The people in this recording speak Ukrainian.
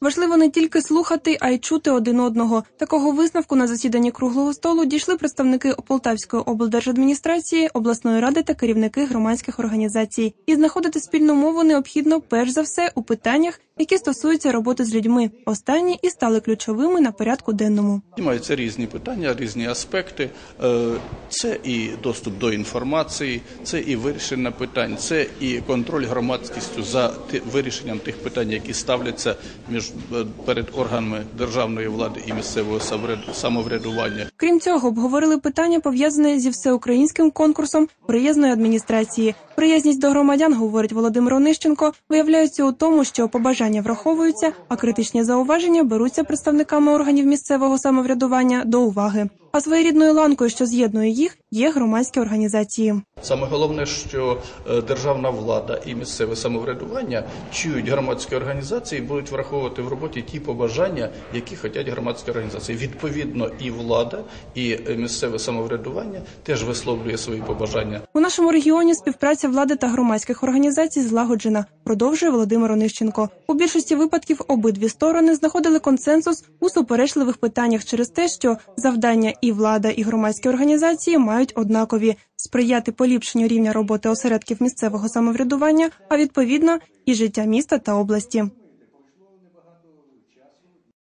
Важливо не тільки слухати, а й чути один одного. Такого висновку на засіданні круглого столу дійшли представники Полтавської облдержадміністрації, обласної ради та керівники громадських організацій. І знаходити спільну мову необхідно перш за все у питаннях, які стосуються роботи з людьми. Останні і стали ключовими на порядку денному. Маються різні питання, різні аспекти. Е, Це і доступ до інформації, це і вирішення питань, це і контроль громадськістю за вирішенням тих питань, які ставляться між е, перед органами державної влади і місцевого самовряд- самоврядування. Крім цього, обговорили питання пов'язане зі всеукраїнським конкурсом приязної адміністрації. Приязність до громадян, говорить Володимир Онищенко, виявляється у тому, що побажання враховуються, а критичні зауваження беруться представниками органів місцевого самоврядування до уваги. А своєрідною ланкою, що з'єднує їх, є громадські організації. Саме головне, що е, державна влада і місцеве самоврядування чують громадські організації, і будуть враховувати в роботі ті побажання, які хочуть громадські організації. Відповідно, і влада, і е, місцеве самоврядування теж висловлює свої побажання. У нашому регіоні співпраця влади та громадських організацій злагоджена, продовжує Володимир Онищенко. У більшості випадків обидві сторони знаходили консенсус у суперечливих питаннях через те, що завдання і влада, і громадські організації мають однакові сприяти поліпшенню рівня роботи осередків місцевого самоврядування, а відповідно і життя міста та області.